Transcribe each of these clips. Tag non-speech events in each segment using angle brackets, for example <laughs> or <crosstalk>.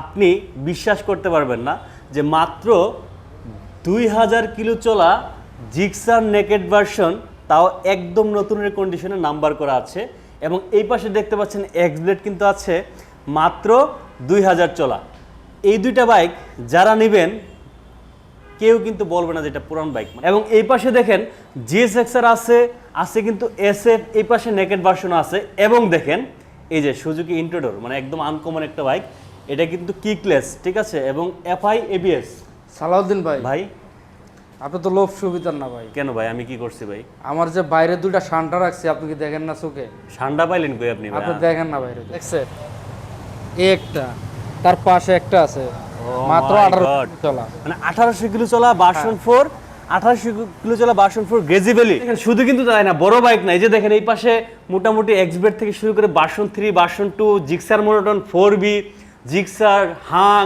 আপনি বিশ্বাস করতে পারবেন না যে মাত্র দুই হাজার কিলো চলা জিক্সার নেকেড ভার্সন, তাও একদম নতুনের কন্ডিশনে নাম্বার করা আছে। এবং এই পাশে দেখতে পাচ্ছেন এক্স ব্লেড কিন্তু আছে মাত্র দুই হাজার চলা। এই দুইটা বাইক যারা নেবেন, কেউ কিন্তু বলবে না যে এটা পুরান বাইক এবং এই পাশে দেখেন জিএসএক্সআর আছে আছে কিন্তু এসএফ এই পাশে নেকেড ভার্সন আছে। এবং দেখেন এই যে সুজুকি ইন্ট্রোডোর মানে একদম আনকমন একটা বাইক এটা কিন্তু কিকলেস ঠিক আছে? এবং এফআই এবিএস সালাউদ্দিন ভাই ভাই? আপনি তো লোভ সুবিধার না ভাই। কেন ভাই? আমি কি করছি ভাই? আমার যে বাইরে দুইটা শানটা রাখছি আপনি কি দেখেন না চোখে? ঠান্ডা পাইলেন কই আপনি আপনি দেখেন না বাইরে। দেখছেন? এই একটা তার পাশে একটা আছে। Oh মাত্র my আঠারো God. চলা। মানে আঠারোশো কিলো চলা বাসন ফোর আঠারোশো কিলো চলা বাসন ফোর গেজিবেলি শুধু কিন্তু তাই না বড় বাইক না। এই যে দেখেন এই পাশে মোটামুটি এক্সবেট থেকে শুরু করে version three version two Gixxer monotone four B Gixxer Hang,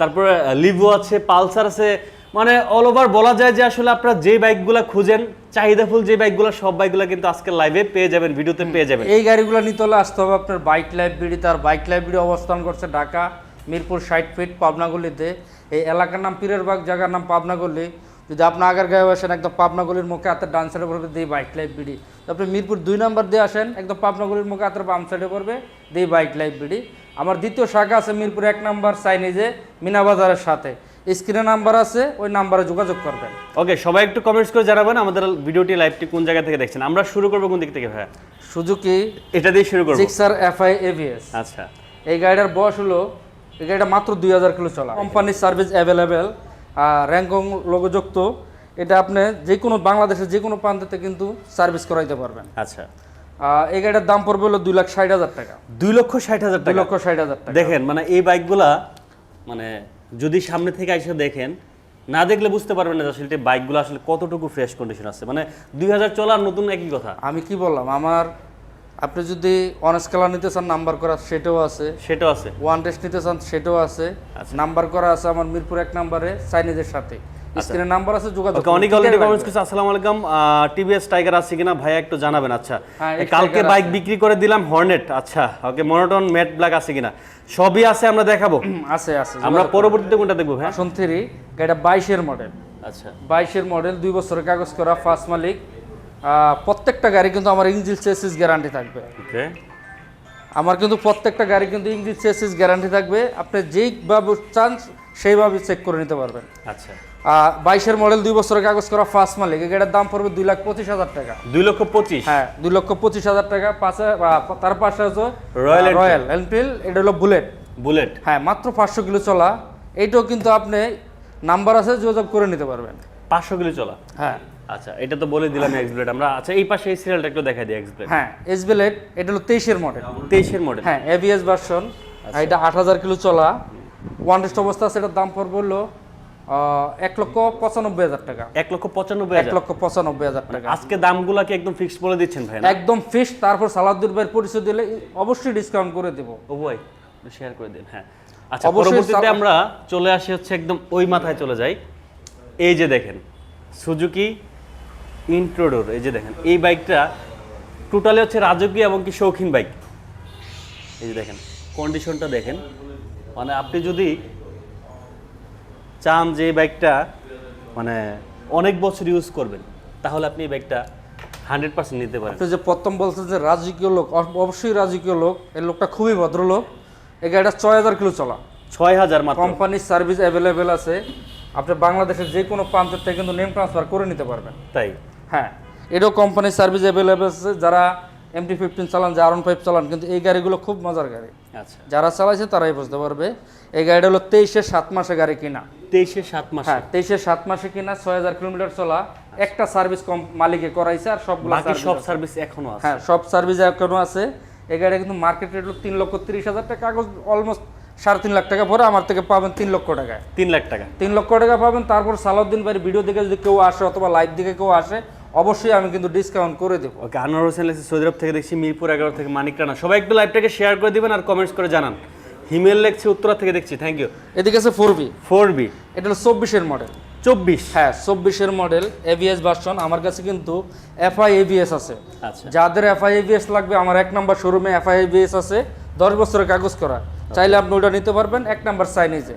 তারপরে লিভো আছে, পালসার আছে। মানে অল ওভার বলা যায় যে আসলে আপনারা যে বাইকগুলো খুঁজেন চাহিদাফুল যে বাইকগুলো, সব বাইকগুলো কিন্তু আজকে লাইভে পেয়ে যাবেন ভিডিওতে পেয়ে যাবেন। এই গাড়িগুলো নিতে হলে আসতে হবে আপনার বাইক লাইব্রেরি তার বাইক লাইব্রেরি অবস্থান করছে ঢাকা, মিরপুর ষাট ফিট পাবনাগলিতে। এই এলাকার নাম পীরেরবাগ জায়গার নাম পাবনাগলি। যদি আপনি আগের গায়ে আসেন, একদম পাবনাগলির মুখে হাতের ডান সাইডে পড়বে, দিয়ে বাইক লাইব্রেরি আপনি মিরপুর দুই নম্বর দিয়ে আসেন, একদম পাবনাগলির মুখে হাতের বাম সাইডে পড়বে, দিয়ে বাইক লাইব্রেরি আমার দ্বিতীয় শাখা আছে মিরপুর এক নাম্বার চাইনিজে মিনাবাজারের সাথে। স্ক্রিনে নাম্বার আছে ওই নাম্বারে যোগাযোগ করবেন। ওকে সবাই একটু কমেন্টস করে জানাবেন আমাদের ভিডিওটি লাইভটি কোন জায়গা থেকে দেখছেন। আমরা শুরু করব কোন দিক থেকে ভাইয়া? সুজুকি এটা দিয়ে শুরু করব। জিক্সার এফআই এভিএস আচ্ছা। এই গাড়িটার বয়স হলো এই গাড়িটা মাত্র দুই হাজার কিলো চলা। কোম্পানির সার্ভিস অ্যাভেলেবেল আর র্যাঙ্কং লোগোযুক্ত এটা আপনি যে কোনো বাংলাদেশের যে কোনো প্রান্ততে কিন্তু সার্ভিস করাইতে পারবেন। আচ্ছা। এই গাড়িটার দাম পড়বে হলো দুই লাখ ষাট হাজার টাকা। দুই লক্ষ ষাট হাজার টাকা। লক্ষ ষাট হাজার টাকা। দেখেন মানে এই বাইকগুলা মানে যদি সামনে থেকে এসে দেখেন না দেখলে বুঝতে পারবেন না আসলে বাইকগুলো আসলে কতটুকু ফ্রেশ কন্ডিশন আছে। মানে দুই হাজার চলার নতুন একই কথা। আমি কি বললাম আমার আপনি যদি অনেস কালার নিতে চান নাম্বার করা সেটাও আছে। সেটাও আছে। ওয়ান টেস্ট নিতে চান সেটাও আছে। আচ্ছা। নাম্বার করা আছে আমার মিরপুর এক নাম্বারে চাইনিজের সাথে। স্ক্রিনে নাম্বার আছে যোগাযোগ ওকে অনেক। Already comments. করছে আসসালামু আলাইকুম। টিভিএস টাইগার আছে কিনা ভাইয়া একটু জানাবেন আচ্ছা। হ্যাঁ, কালকে বাইক বিক্রি করে দিলাম হর্নেট আচ্ছা। ওকে মনোটন ম্যাট ব্ল্যাক আছে কিনা? সবই আছে আমরা দেখাবো। <clears throat> আছে আছে আমরা পরবর্তীতে কোনটা দেখব ভাই আসন থ্রি গাড়িটা বাইশের মডেল আচ্ছা। বাইশের মডেল দুই বছরের কাগজ করা ফার্স্ট মালিক। প্রত্যেকটা গাড়ি কিন্তু আমার ইঞ্জিল চেসিস গ্যারান্টি থাকবে। ওকে। আমার কিন্তু প্রত্যেকটা গাড়ি কিন্তু ইঞ্জিল চেসিস গ্যারান্টি থাকবে। আপনি যেইভাবে চান সেইভাবে চেক করে নিতে পারবেন। আচ্ছা। বাইশের মডেল দুই বছরের কাগজ করা ফার্স্ট মালিক গাড়ির দাম পড়বে দুই লাখ পঁচিশ হাজার টাকা। দুই লক্ষ পঁচিশ? হ্যাঁ দুই লক্ষ পঁচিশ হাজার টাকা পাশে তার পাশে আছে Enfield। রয়্যাল এনফিল্ড এটা হলো বুলেট বুলেট হ্যাঁ মাত্র পাঁচশো কিলো চলা এইটাও কিন্তু আপনি নাম্বার আছে যোগাযোগ করে নিতে পারবেন। পাঁচশো কিলো চলা? হ্যাঁ। আচ্ছা এটা তো বলে দিলাম এক্সপ্লেট আমরা আচ্ছা এই পাশে এই সিরিয়ালটা একটু দেখাই দিই এক্সপ্লেট হ্যাঁ এসবেলেট এটা হলো তেইশের মডেল তেইশের মডেল হ্যাঁ এবিএস ভার্সন এটা আট হাজার কিলো চলা। ওয়ান টেস্ট অবস্থা এটার দাম পড়বে হলো এক লক্ষ পঁচানব্বই হাজার টাকা। এক লক্ষ পঁচানব্বই এক লক্ষ পঁচানব্বই হাজার টাকা। আজকে দামগুলা কি একদম ফিক্সড বলে দিচ্ছেন ভাই একদম ফিক্স তারপর সালাউদ্দিন ভাইয়ের পরিচয় দিলে অবশ্যই ডিসকাউন্ট করে দেবো। ও ভাই শেয়ার করে দিন হ্যাঁ। আচ্ছা পরবর্তীতে আমরা চলে আসি হচ্ছে একদম ওই মাথায় চলে যাই। এই যে দেখেন সুজুকি ইন্ট্রোডোর এই যে দেখেন এই বাইকটা টোটালি হচ্ছে রাজকীয় এবং কি শৌখিন বাইক। এই যে দেখেন কন্ডিশনটা দেখেন। মানে আপনি যদি চান যে এই বাইকটা মানে অনেক বছর ইউজ করবেন তাহলে আপনি এই বাইকটা হান্ড্রেড পার্সেন্ট নিতে পারেন। আপনি যে প্রথম বলছেন যে রাজকীয় লোক অব- অবশ্যই রাজকীয় লোক এই লোকটা খুবই ভদ্রলোক। এই গাড়িটা ছয় হাজার কিলো চলা। ছয় হাজার মাত্র। কোম্পানির সার্ভিস অ্যাভেলেবেল আছে। আপনি বাংলাদেশের যে কোনো প্রান্তের থেকে কিন্তু নেম ট্রান্সফার করে নিতে পারবেন। তাই? হ্যাঁ এটাও কোম্পানির সার্ভিস অ্যাভেলেবেল আছে। যারা এমটি ফিফটিন চালান যে আর ফাইভ চালান কিন্তু এই গাড়িগুলো খুব মজার গাড়ি। যারা চালাইছে তারাই বুঝতে পারবে। এই গাড়িটা হলো তেইশের সাত মাসে গাড়ি কিনা। তেইশে সাত মাস। হ্যাঁ তেইশের সাত মাসে কিনা ছয় হাজার কিলোমিটার চলা। একটা সার্ভিস কম মালিকে করাইছে আর সবগুলো সব সার্ভিস এখনও আছে। হ্যাঁ সব সার্ভিস এখনও আছে। এই গাড়িটা কিন্তু মার্কেট রেট হলো তিন লক্ষ তিরিশ হাজার টাকা। কাগজ অলমোস্ট সাড়ে তিন লাখ টাকা ভরে আমার থেকে পাবেন তিন লক্ষ টাকায়। তিন লাখ টাকা। তিন লক্ষ টাকা পাবেন। তারপর সালাউদ্দিন ভাইয়ের ভিডিও দেখে যদি কেউ আসে অথবা লাইভ দিকে কেউ আসে অবশ্যই আমি কিন্তু ডিসকাউন্ট করে দেবো। ওকে আনোয়ার হোসেন লেখছে সৌদি আরব থেকে দেখছি মিরপুর এগারো থেকে মানিক রানা সবাই একটু লাইভটাকে শেয়ার করে দিবেন আর কমেন্টস করে জানান। হিমেল লেখছে উত্তরা থেকে দেখছি থ্যাংক ইউ এদিকে আছে ফোর বি ফোর বি এটা হলো চব্বিশের মডেল চব্বিশ। হ্যাঁ চব্বিশের মডেল এভিএস ভার্সন আমার কাছে কিন্তু এফআই এভিএস আছে। আচ্ছা। যাদের এফআই এভিএস লাগবে আমার এক নম্বর শোরুমে এফআই এভিএস আছে দশ বছরের কাগজ করা। চাইলে আপনি ওটা নিতে পারবেন এক নাম্বার সাইনিজে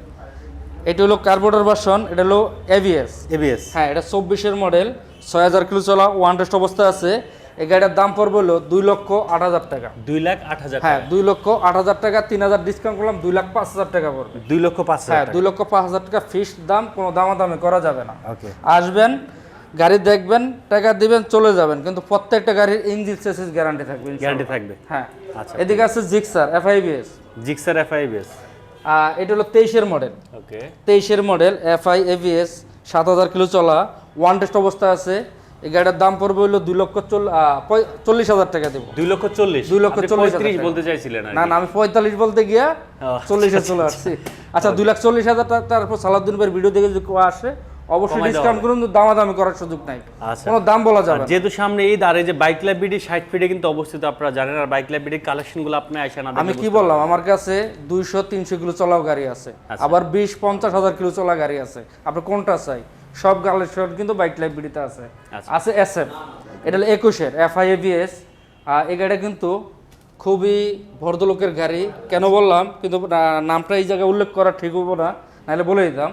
এটা হলো কার্বোটার ভার্সন এটা হলো এভিএস এভিএস হ্যাঁ এটা চব্বিশের মডেল ছয় হাজার কিলো চলা ওয়ান টেস্ট অবস্থায় আছে। এই গাড়িটার দাম পড়বে হলো দুই লক্ষ আট হাজার টাকা। দুই লাখ আট হাজার হ্যাঁ দুই লক্ষ আট হাজার টাকা তিন হাজার ডিসকাউন্ট করলাম দুই লাখ পাঁচ হাজার টাকা পড়বে। দুই লক্ষ পাঁচ হ্যাঁ দুই লক্ষ পাঁচ হাজার টাকা ফিক্সড দাম কোনো দামাদামি করা যাবে না। ওকে আসবেন গাড়ি দেখবেন টাকা দিবেন চলে যাবেন। কিন্তু প্রত্যেকটা গাড়ির ইঞ্জিন সেসিস গ্যারান্টি থাকবে গ্যারান্টি থাকবে। হ্যাঁ। আচ্ছা। এদিকে আছে জিক্সার এফআইবিএস জিক্সার এফআইবিএস এটা হলো তেইশের মডেল ওকে তেইশের মডেল এফআই এভিএস সাত হাজার কিলো চলা। ওয়ান টেস্ট অবস্থা আছে। এই গাড়িটার দাম পড়বে হলো দুই লক্ষ চল্লিশ হাজার টাকা দেবো। দুই লক্ষ চল্লিশ? দুই লক্ষ চল্লিশ। বলতে চাইছিলেন না না আমি পঁয়তাল্লিশ বলতে গিয়া ও, চল্লিশে চলে আসছি। আচ্ছা দুই লাখ চল্লিশ হাজার টাকা তারপর সালাউদ্দিন ভাইয়ের ভিডিও দেখে যদি কেউ আসে অবশ্যই ডিসকাউন্ট করুন দামাদামি করার সুযোগ নাই। আচ্ছা। কোনো দাম বলা আর যাবে যেহেতু সামনে এই দাঁড়ে যে বাইক লাইব্রেরি ষাট ফিটে কিন্তু অবস্থিত আপনারা জানেন আর বাইক লাইব্রেরির কালেকশনগুলো আপনি আসেন না আমি কি বললাম আমার কাছে দুইশো তিনশো কিলো চলাও গাড়ি আছে। আচ্ছা। আবার বিশ পঞ্চাশ হাজার কিলো চলা গাড়ি আছে। আপনি কোনটা চাই? সব শর্ট কিন্তু বাইক লাইব্রেরিতে আছে। আচ্ছা। আছে এস এফ এটা হলো একুশের এফ আই এভিএস এই গাড়িটা কিন্তু খুবই ভদ্রলোকের গাড়ি। কেন বললাম? কিন্তু নামটা এই জায়গায় উল্লেখ করা ঠিক হব না নাহলে বলে দিতাম।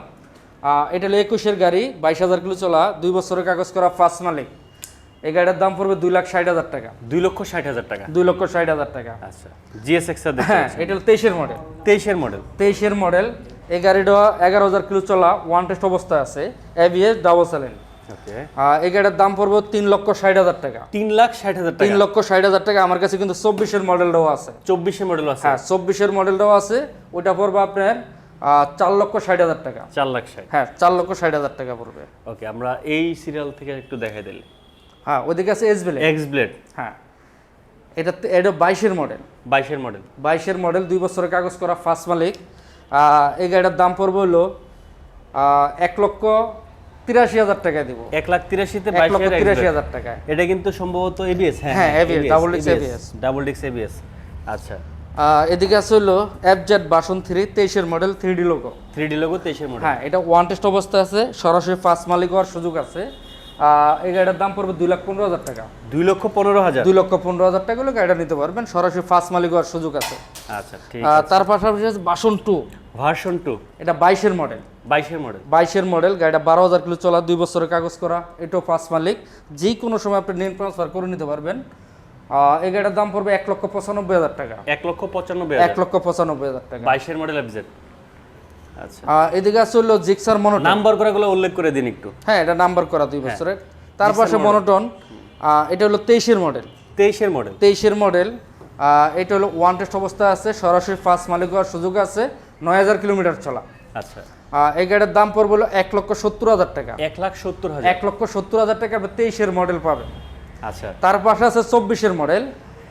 এটা হলো একুশের গাড়ি বাইশ হাজার কিলো চলা দুই বছরের কাগজ করা ফার্স্ট মালিক। এই গাড়ির দাম পড়বে দুই লাখ ষাট হাজার টাকা। দুই লক্ষ ষাট হাজার টাকা। দুই লক্ষ ষাট হাজার টাকা। আচ্ছা। জিএসএক্স হ্যাঁ এটা হলো তেইশের মডেল তেইশের মডেল তেইশের মডেল এই গাড়িটা এগারো হাজার কিলো চলা ওয়ান টেস্ট অবস্থায় আছে এবিএস ডাবল সেলেন এই গাড়ির দাম পড়বে তিন লক্ষ ষাট হাজার টাকা। তিন লাখ ষাট হাজার তিন লক্ষ ষাট হাজার টাকা আমার কাছে কিন্তু চব্বিশের মডেলটাও আছে। চব্বিশের মডেল আছে। হ্যাঁ চব্বিশের মডেলটাও আছে ওইটা পড়বে আপনার চার লক্ষ ষাট হাজার টাকা। চার লাখ ষাট। হ্যাঁ চার লক্ষ ষাট হাজার টাকা পড়বে। ওকে আমরা এই সিরিয়াল থেকে একটু দেখাই দিলে হ্যাঁ ওইদিকে আছে এস বেলে এক্স ব্লেড হ্যাঁ এটা এটা বাইশের মডেল। বাইশের মডেল। বাইশের মডেল দুই বছরের কাগজ করা ফার্স্ট মালিক। এই গাড়িটার দাম পড়বে হলো এক লক্ষ তিরাশি হাজার টাকা দিব। এক লাখ তিরাশিতে লক্ষ তিরাশি হাজার টাকায়। এটা কিন্তু সম্ভবত এবিএস হ্যাঁ হ্যাঁ, ABS, double disc ABS double ডিক্স এবিএস আচ্ছা। এদিকে আছে হলো এফজেড বাসন থ্রি তেইশের model three D logo three D logo তেইশের মডেল হ্যাঁ এটা ওয়ান টেস্ট অবস্থায় আছে সরাসরি ফার্স্ট মালিক হওয়ার সুযোগ আছে। এই গাড়িটার দাম পড়বে দুই লাখ পনেরো হাজার টাকা। দুই লক্ষ পনেরো হাজার। দুই লক্ষ পনেরো হাজার টাকা হলে গাড়িটা নিতে পারবেন সরাসরি ফার্স্ট মালিক হওয়ার সুযোগ আছে। আচ্ছা ঠিক তার পাশাপাশি আছে বাসন টু ভার্সন টু এটা বাইশের মডেল বাইশের মডেল বাইশের মডেল গাড়িটা বারো হাজার কিলো চলা দুই বছরের কাগজ করা এটাও ফার্স্ট মালিক। যে কোনো সময় আপনি নেম ট্রান্সফার করে নিতে পারবেন। এই গাড়িটার দাম পড়বে এক লক্ষ পঁচানব্বই হাজার টাকা। এক লক্ষ পঁচানব্বই এক লক্ষ পঁচানব্বই হাজার টাকা। বাইশের মডেল এফজেড আচ্ছা। এদিকে আছে হলো জিক্সার মনোটন নাম্বার করাগুলো উল্লেখ করে দিন একটু। হ্যাঁ এটা নাম্বার করা দুই বছরের। তার পাশে মনোটন এটা হলো তেইশের মডেল তেইশের মডেল তেইশের মডেল এটা হলো ওয়ান টেস্ট অবস্থা আছে সরাসরি ফার্স্ট মালিক হওয়ার সুযোগ আছে নয় হাজার কিলোমিটার চলা। আচ্ছা। এই গাড়ির দাম পড়বে হলো এক লক্ষ সত্তর হাজার টাকা। এক লাখ সত্তর হাজার। এক লক্ষ সত্তর হাজার টাকা তেইশের মডেল পাবেন। আচ্ছা। তার পাশে আছে চব্বিশের মডেল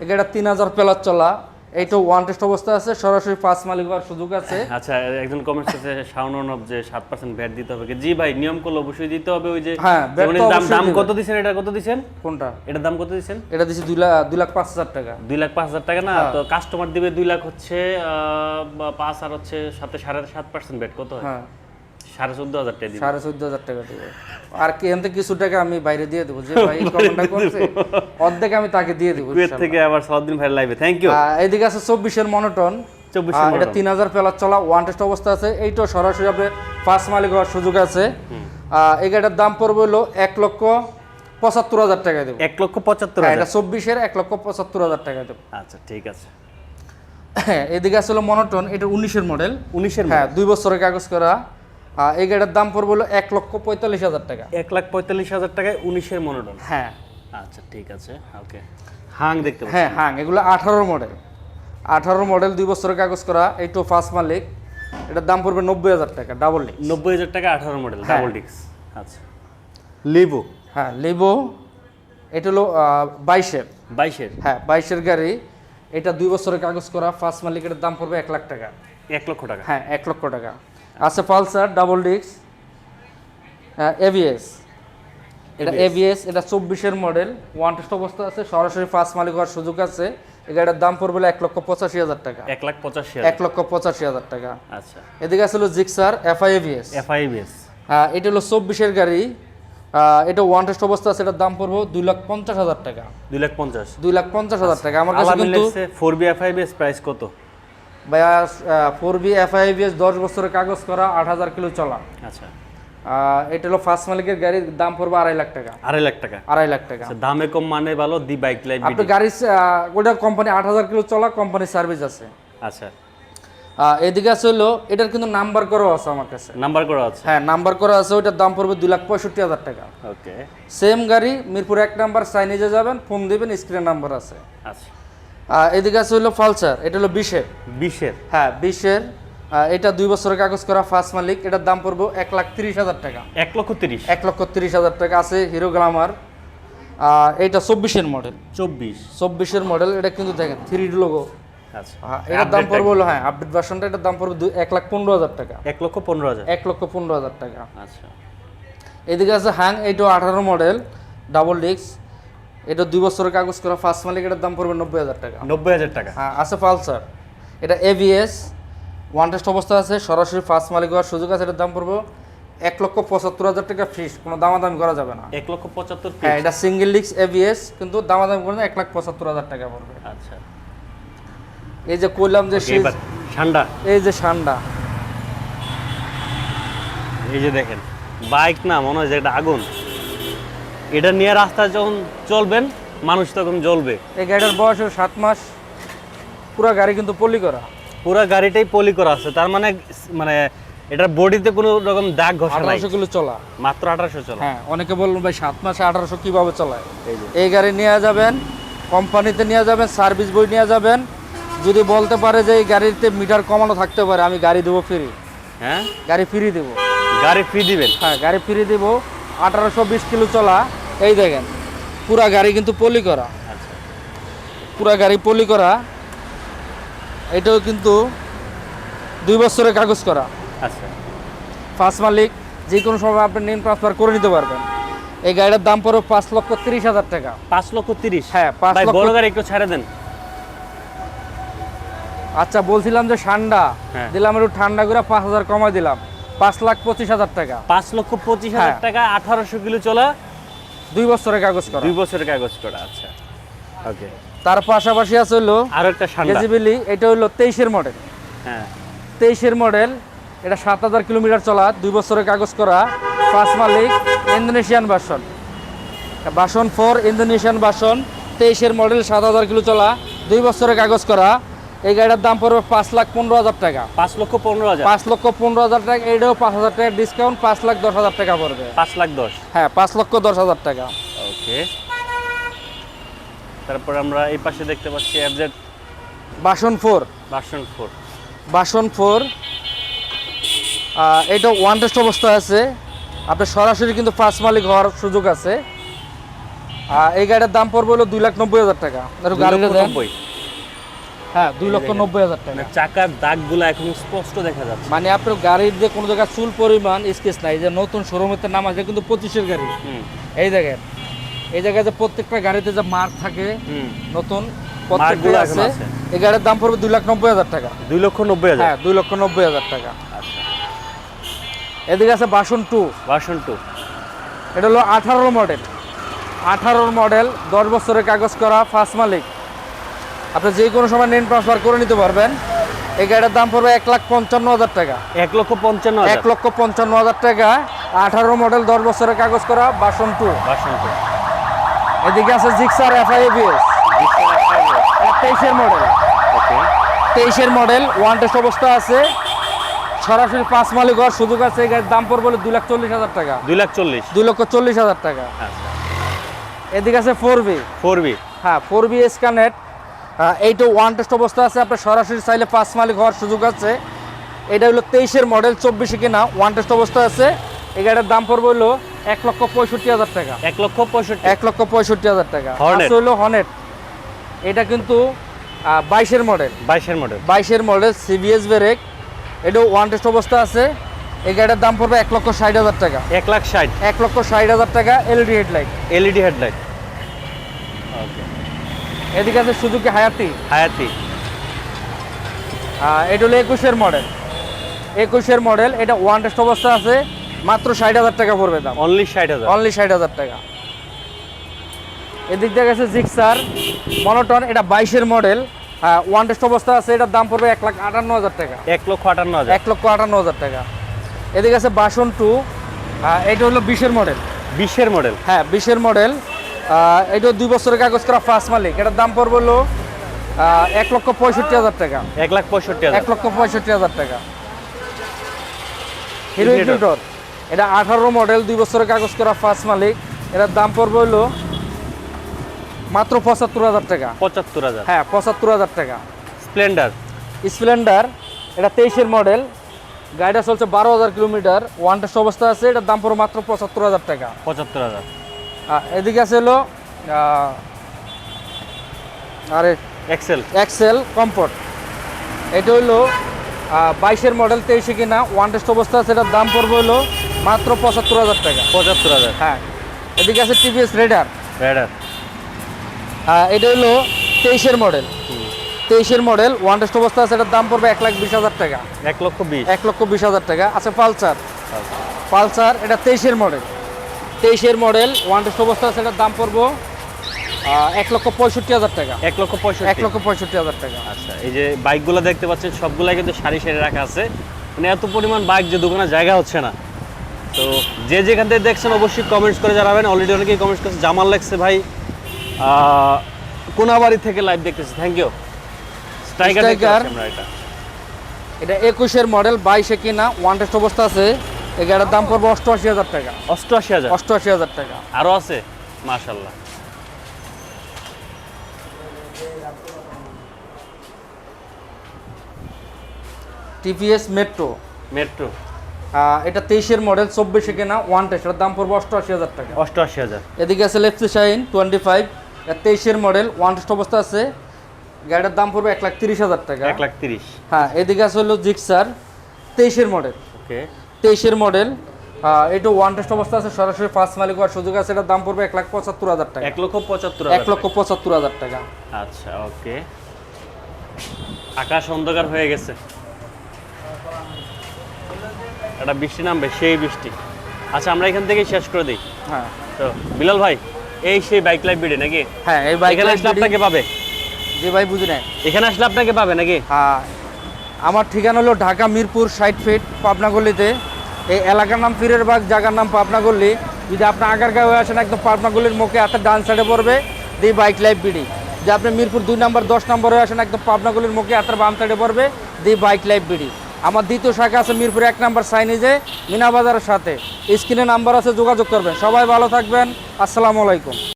এই গাড়িটা তিন হাজার পেলার চলা। এইটা ওয়ান টেস্ট অবস্থা আছে সরাসরি পাঁচ মালিক হওয়ার সুযোগ আছে। আচ্ছা একজন কমেন্ট আছে শাওন যে সাত পার্সেন্ট ভ্যাট দিতে হবে। জি ভাই নিয়ম করলে অবশ্যই দিতে হবে ওই যে হ্যাঁ, তো দাম দাম কত দিচ্ছেন এটা কত দিচ্ছেন? কোনটা? এটার দাম কত দিচ্ছেন? এটা দিচ্ছে দুই লাখ দুই লাখ পাঁচ হাজার টাকা। দুই লাখ পাঁচ হাজার টাকা না? হ্যাঁ। তো কাস্টমার দিবে দুই লাখ হচ্ছে পাঁচ আর হচ্ছে সাথে সাড়ে সাত পার্সেন্ট ভ্যাট কত হয়? হ্যাঁ। সাড়ে চোদ্দ হাজার টাকা দিবে। সাড়ে চোদ্দ হাজার টাকা দেবো। আর কি এনতে কিছু টাকা আমি বাইরে দিয়ে দেবো। যে ভাই <laughs> কমেন্টটা করছে অর্ধেক আমি তাকে দিয়ে দেবো কুয়েত থেকে আবার সালাউদ্দিন ভাই লাইভে থ্যাংক ইউ এদিকে আছে চব্বিশের মনোটন। এটা তিন হাজার প্লাস চলা ওয়ান টেস্ট অবস্থা আছে। এইটাও সরাসরি আপনি ফার্স্ট মালিক হওয়ার সুযোগ আছে। এই গাড়িটার দাম পড়বে হলো এক লক্ষ পঁচাত্তর হাজার টাকা দেবো। এক লক্ষ পঁচাত্তর হ্যাঁ, এটা চব্বিশের এক লক্ষ পঁচাত্তর হাজার টাকা দেবো। আচ্ছা ঠিক আছে। হ্যাঁ এদিকে আছে মনোটন এটা উনিশের মডেল উনিশের হ্যাঁ দুই বছরের কাগজ করা। এই গাড়িটার দাম পড়বে হলো এক লক্ষ পঁয়তাল্লিশ হাজার টাকা। এক লাখ পঁয়তাল্লিশ হাজার টাকায় উনিশের মনোটন হ্যাঁ। আচ্ছা ঠিক আছে ওকে। হাং দেখতে হ্যাঁ হ্যাঁ এগুলো আঠারো মডেল। আঠারো মডেল দুই বছরের কাগজ করা এইটো ফার্স্ট মালিক। এটার দাম পড়বে নব্বই হাজার টাকা ডাবল লিক নব্বই হাজার টাকা আঠারো মডেল হ্যাঁ। ডাবল ডিক্স আচ্ছা। লিভো হ্যাঁ লিবো এটা হলো বাইশের। বাইশের? হ্যাঁ বাইশের গাড়ি। এটা দুই বছরের কাগজ করা ফার্স্ট মালিকের দাম পড়বে এক লাখ টাকা। এক লক্ষ টাকা। হ্যাঁ এক লক্ষ টাকা। আছে পালসার ডাবল ডিক্স এভিএস এটা এভিএস এটা চব্বিশের মডেল ওয়ান টেস্ট অবস্থা আছে সরাসরি ফার্স্ট মালিক হওয়ার সুযোগ আছে। এই গাড়ির দাম পড়বে এক লক্ষ পঁচাশি হাজার টাকা। এক লাখ পঁচাশি এক লক্ষ পঁচাশি হাজার টাকা। আচ্ছা। এদিকে আছে হলো জিক্সার এফআই এভিএস এফআইবিএস হ্যাঁ এটা হলো চব্বিশের গাড়ি। এটা ওয়ান টেস্ট অবস্থা আছে এটার দাম পড়বে দুই লাখ পঞ্চাশ হাজার টাকা। দুই লাখ পঞ্চাশ। দুই লাখ পঞ্চাশ হাজার টাকা। আমার কাছে কিন্তু ফোর বি এফআইবিএস প্রাইস কত? ভাইয়া ফোর বি এফআইবিএস দশ বছরের কাগজ করা আট হাজার কিলো চলা। আচ্ছা। এটা হলো ফার্স্ট মালিকের গাড়ির দাম পড়বে আড়াই লাখ টাকা। আড়াই লাখ টাকা। আড়াই লাখ টাকা। আচ্ছা, দামে কম মানে ভালো দি বাইক লাইফ আপনি গাড়ি ওটা কোম্পানি আট হাজার কিলো চলা কোম্পানির সার্ভিস আছে। আচ্ছা। এদিকে আছে হলো এটার কিন্তু নাম্বার করাও আছে আমার কাছে। নাম্বার করা আছে? হ্যাঁ নাম্বার করা আছে ওইটার দাম পড়বে দুই লাখ পঁয়ষট্টি হাজার টাকা। ওকে সেম গাড়ি মিরপুর এক নাম্বার সাইনেজে যাবেন ফোন দিবেন স্ক্রিন নাম্বার আছে। আচ্ছা। এদিকে আছে হলো ফালসার এটা হলো বিশের। বিশের। হ্যাঁ বিশের এটা দুই বছরের কাগজ করা ফার্স্ট মালিক এটার দাম পড়বে এক লাখ তিরিশ হাজার টাকা। এক লক্ষ তিরিশ। এক লক্ষ তিরিশ হাজার টাকা আছে হিরো গ্লামার আর এটা চব্বিশের মডেল চব্বিশ। চব্বিশের মডেল এটা কিন্তু দেখেন থ্রি লোগো আচ্ছা। এটার দাম পড়বে হলো হ্যাঁ আপডেট ভার্সনটা এটার দাম পড়বে এক লাখ পনেরো হাজার টাকা। এক লক্ষ পনেরো হাজার। এক লক্ষ পনেরো হাজার টাকা। আচ্ছা। এদিকে আছে হ্যাং এইটা আঠারো মডেল ডাবল ডিস্ক এটা দুই বছরের কাগজ করা ফার্স্ট মালিক এটার দাম পড়বে নব্বই হাজার টাকা। নব্বই হাজার টাকা। হ্যাঁ আছে পালসার। এটা এভিএস ওয়ান টেস্ট অবস্থা আছে সরাসরি ফার্স্ট মালিক হওয়ার সুযোগ আছে এটার দাম পড়বে এক লক্ষ পঁচাত্তর হাজার টাকা ফিস কোনো দামাদামি করা যাবে না। এক লক্ষ পঁচাত্তর হ্যাঁ এটা সিঙ্গেল ডিস্ক এভিএস কিন্তু দামাদামি করে না এক লাখ পঁচাত্তর হাজার টাকা পড়বে। আচ্ছা। এই যে কইলাম যে ঠান্ডা এই যে সান্ডা এই যে দেখেন বাইক না মনে হয় যে একটা আগুন। এটা নিয়ে রাস্তা যখন চলবেন মানুষ তখন জ্বলবে। এই গাড়িটার বয়স সাত মাস। পুরো গাড়ি কিন্তু পলি করা। পুরো গাড়িটাই পলি করা আছে। তার মানে মানে এটার বডিতে কোনো রকম দাগ ঘষা নাই। আঠারোশো কিলো চলা। মাত্র আঠারোশো চলা। হ্যাঁ অনেকে বলবেন ভাই সাত মাসে আঠারোশো কীভাবে চলায়? এই গাড়ি নিয়ে যাবেন কোম্পানিতে নিয়ে যাবেন সার্ভিস বই নিয়ে যাবেন। যদি বলতে পারে যে এই গাড়িতে মিটার কমানো থাকতে পারে আমি গাড়ি দেবো ফ্রি হ্যাঁ? গাড়ি ফ্রি দেবো। গাড়ি ফ্রি দিবেন? হ্যাঁ গাড়ি ফ্রি দেবো। আঠারোশো বিশ কিলো চলা। এই দেখেন পুরা গাড়ি কিন্তু পলি করা। আচ্ছা পুরা গাড়ি পলি করা এটাও কিন্তু দুই বছরের কাগজ করা। আচ্ছা। ফার্স্ট মালিক যে কোনো সময় আপনি নেম ট্রান্সফার করে নিতে পারবেন। এই গাড়িটার দাম পড়বে পাঁচ লক্ষ তিরিশ হাজার টাকা। পাঁচ লক্ষ তিরিশ? হ্যাঁ, পাঁচ লক্ষ- বড় গাড়ি একটু ছেড়ে দেন। আচ্ছা বলছিলাম যে ঠান্ডা। হ্যাঁ। দিলাম একটু ঠান্ডা করে পাঁচ হাজার কমাই দিলাম। পাঁচ লাখ পঁচিশ হাজার টাকা। পাঁচ লক্ষ পঁচিশ হাজার হ্যাঁ। টাকা আঠারোশো কিলো চলা। দুই বছরের কাগজ করা। দুই বছরের কাগজ করা আচ্ছা। ওকে তার পাশাপাশি আছে হলো আরও একটা গেজিবিলি এটা হলো তেইশের মডেল হ্যাঁ। তেইশের মডেল এটা সাত হাজার কিলোমিটার চলা দুই বছরের কাগজ করা ফার্স্ট মালিক ইন্দোনেশিয়ান বাসন বাসন ফোর ইন্দোনেশিয়ান বাসন তেইশের মডেল সাত হাজার কিলো চলা দুই বছরের কাগজ করা। এই গাড়িটার দাম পড়বে পাঁচ লাখ পনেরো হাজার টাকা। পাঁচ লক্ষ পনেরো হাজার। পাঁচ লক্ষ পনেরো হাজার টাকা এটাও পাঁচ হাজার টাকা ডিসকাউন্ট পাঁচ লাখ দশ হাজার টাকা পড়বে। পাঁচ লাখ দশ। হ্যাঁ পাঁচ লক্ষ দশ হাজার টাকা। ওকে। তারপর আমরা এই পাশে দেখতে পাচ্ছি FZ version four. Version four. Version four. এটা ওয়ান টেস্ট অবস্থায় আছে। আপনার সরাসরি কিন্তু ফার্স্ট মালিক হওয়ার সুযোগ আছে। আহ, এই গাড়ির দাম পড়বে হলো দুই লাখ নব্বই হাজার টাকা। একটু গাড়িটা দেন। নব্বই। হ্যাঁ দুই লক্ষ নব্বই হাজার টাকা। মানে চাকার দাগগুলো এখন স্পষ্ট দেখা যাচ্ছে। মানে আপনার গাড়ির যে কোনো জায়গায় চুল পরিমাণ স্কেচ নাই যে নতুন শোরুমেতে নাম আছে কিন্তু পঁচিশের গাড়ি। এই দেখেন এই জায়গায় যে প্রত্যেকটা গাড়িতে যে মার্ক থাকে নতুন এখন আছে। এই গাড়ির দাম পড়বে দুই লাখ নব্বই হাজার টাকা। দুই লক্ষ নব্বই হাজার? হ্যাঁ দুই লক্ষ নব্বই হাজার টাকা। আচ্ছা। এদিকে আছে বাসন টু ভার্সন টু এটা হলো আঠারোর মডেল আঠারোর মডেল দশ বছরের কাগজ করা ফার্স্ট মালিক। আপনি যে কোনো সময় নেন ট্রান্সফার করে নিতে পারবেন। এই গাড়ির দাম পড়বে এক লাখ পঞ্চান্ন হাজার টাকা। এক লক্ষ পঞ্চান্ন এক লক্ষ পঞ্চান্ন হাজার টাকা। আঠারো মডেল দশ বছরের কাগজ করা বাসন টু ভার্সন টু এদিকে আছে জিক্সার এফআইএবিএস তেইশের মডেল ওকে তেইশের মডেল ওয়ান টেস্ট অবস্থা আছে। সরাসরি পাঁচ মালিক হওয়ার সুযোগ আছে এই গাড়ির দাম পড়বে দুই লাখ চল্লিশ হাজার টাকা। দুই লাখ চল্লিশ। দুই লক্ষ চল্লিশ হাজার টাকা। আচ্ছা। এদিকে আছে ফোর বি ফোর বি হ্যাঁ ফোর বি স্ক্যানেট এইটা ওয়ান টেস্ট অবস্থা আছে আপনার সরাসরি চাইলে পাঁচ মালিক হওয়ার সুযোগ আছে। এটা হলো তেইশের মডেল চব্বিশে কিনা ওয়ান টেস্ট অবস্থা আছে। এই গাড়ির দাম পড়বে হলো এক লক্ষ পঁয়ষট্টি হাজার টাকা। এক লক্ষ পঁয়ষট্টি। এক লক্ষ পঁয়ষট্টি হাজার টাকা। হলো হনেট এটা কিন্তু বাইশের মডেল বাইশের মডেল বাইশের মডেল সিবিএস ব্রেক এটা ওয়ান টেস্ট অবস্থা আছে। এই গাড়ির দাম পড়বে এক লক্ষ ষাট হাজার টাকা। এক লাখ ষাট। এক লক্ষ ষাট হাজার টাকা এলইডি হেডলাইট এলইডি হেডলাইট এদিকে আছে সুজুকি হায়াতি। হায়াতি। এটা হলো একুশের মডেল একুশের মডেল এটা ওয়ান টেস্ট অবস্থা আছে মাত্র ষাট হাজার টাকা পড়বে দাম। অনলি ষাট হাজার। অনলি ষাট হাজার টাকা। এদিক দিয়ে গেছে জিক্সার মনোটন এটা বাইশের মডেল হ্যাঁ ওয়ান টেস্ট অবস্থা আছে এটার দাম পড়বে এক লাখ আটান্ন হাজার টাকা। এক লক্ষ আটান্ন হাজার। এক লক্ষ আটান্ন হাজার টাকা। এদিকে আছে বাসন টু এটা হলো বিশের মডেল বিশের মডেল হ্যাঁ বিশের মডেল এটা দুই বছরের কাগজ করা ফার্স্ট মালিক। এটার দাম পড়বে হলো এক লক্ষ পঁয়ষট্টি হাজার টাকা। এক লাখ পঁয়ষট্টি এক লক্ষ পঁয়ষট্টি হাজার টাকা। হিরো। ইনফিউটর এটা। আঠারো মডেল দুই বছরের কাগজ করা ফার্স্ট মালিক। এটার দাম পড়বে হলো মাত্র পঁচাত্তর হাজার টাকা। পঁচাত্তর হাজার হ্যাঁ পঁচাত্তর হাজার টাকা। স্প্লেন্ডার স্প্লেন্ডার এটা তেইশের মডেল গাড়িটা চলছে বারো হাজার কিলোমিটার। ওয়ান টেস্ট অবস্থা আছে এটার দাম পড়বে মাত্র পঁচাত্তর হাজার টাকা। পঁচাত্তর হাজার এদিকে আছে হলো আরে এক্সেল এক্সেল কমফোর্ট এটা হলো বাইশের মডেল তেইশে কিনা ওয়ান টেস্ট অবস্থা আছে এটার দাম পড়বে হলো মাত্র পঁচাত্তর হাজার টাকা। পঁচাত্তর হাজার। হ্যাঁ এদিকে আছে টিভিএস রেডার রেডার হ্যাঁ এটা হলো তেইশের মডেল তেইশের মডেল ওয়ান টেস্ট অবস্থা আছে এটার দাম পড়বে এক লাখ বিশ হাজার টাকা। এক লক্ষ বিশ। এক লক্ষ বিশ হাজার টাকা। আছে পালসার। পালসার। এটা তেইশের মডেল তেইশের মডেল ওয়ান টেস্ট অবস্থা আছে এটার দাম পড়ব এক লক্ষ পঁয়ষট্টি হাজার টাকা। এক লক্ষ পঁয়ষট্টি। এক লক্ষ পঁয়ষট্টি হাজার টাকা। আচ্ছা এই যে বাইকগুলো দেখতে পাচ্ছেন সবগুলাই কিন্তু সারি সারি রাখা আছে। মানে এত পরিমাণ বাইক যে দোকানে জায়গা হচ্ছে না। তো যে যেখান থেকে দেখছেন অবশ্যই কমেন্টস করে জানাবেন। অলরেডি অনেকেই কমেন্টস করছে জামাল লাগছে ভাই কোনাবাড়ি থেকে লাইভ দেখতেছি। থ্যাংক ইউ স্ট্রাইকার এটা একুশের মডেল বাইশে কিনা ওয়ান টেস্ট অবস্থা আছে। এই গাড়ির দাম পড়বে অষ্টআশি হাজার টাকা। অষ্টআশি হাজার? অষ্টআশি হাজার টাকা। আরও আছে? মাশাল্লাহ টিপিএস মেট্রো মেট্রো এটা তেইশের মডেল চব্বিশে কিনা ওয়ান টেস্ট দাম পড়বে অষ্টআশি হাজার টাকা। অষ্টআশি হাজার। এদিকে আছে লেফট শাইন টোয়েন্টি ফাইভ তেইশের মডেল ওয়ান টেস্ট অবস্থা আছে। গাড়িটার দাম পড়বে এক লাখ তিরিশ হাজার টাকা। এক লাখ তিরিশ। হ্যাঁ এদিকে আছে হলো জিক্সার তেইশের মডেল ওকে তেইশের মডেল এটা ওয়ান টেস্ট অবস্থা আছে সরাসরি ফার্স্ট মালিক হওয়ার সুযোগ আছে এটার দাম পড়বে এক লাখ পঁচাত্তর হাজার টাকা। এক লক্ষ পঁচাত্তর এক লক্ষ পঁচাত্তর হাজার টাকা। আচ্ছা ওকে। আকাশ অন্ধকার হয়ে গেছে। একটা বৃষ্টি নামবে সেই বৃষ্টি। আচ্ছা আমরা এখান থেকেই শেষ করে দিই। হ্যাঁ। তো বিলাল ভাই এই সেই বাইক লাইভ ভিডিও নাকি? হ্যাঁ এই বাইক এখানে আসলে আপনাকে পাবে। যে ভাই বুঝি নেয় এখানে আসলে আপনাকে পাবে নাকি? হ্যাঁ আমার ঠিকানা হলো ঢাকা মিরপুর ষাট ফিট পাবনা গল্লিতে এই এলাকার নাম পীরের বাগ, জায়গার নাম পাবনা গল্লি যদি আপনি আগারগাঁও হয়ে আসেন, একদম পাবনা মুখে হাতে ডান সাইডে পড়বে, দি বাইক লাইফ বিডি যে আপনি মিরপুর দুই নম্বর, দশ নম্বরে আসেন, একদম পাবনা গলির মুখে হাতের বাম সাইডে পড়বে, দি বাইক লাইফ বিডি আমার দ্বিতীয় শাখা আছে মিরপুর এক নম্বর সাইনিজে মিনা বাজারের সাথে। স্ক্রিনে নাম্বার আছে, যোগাযোগ করবেন। সবাই ভালো থাকবেন। আসসালামু আলাইকুম।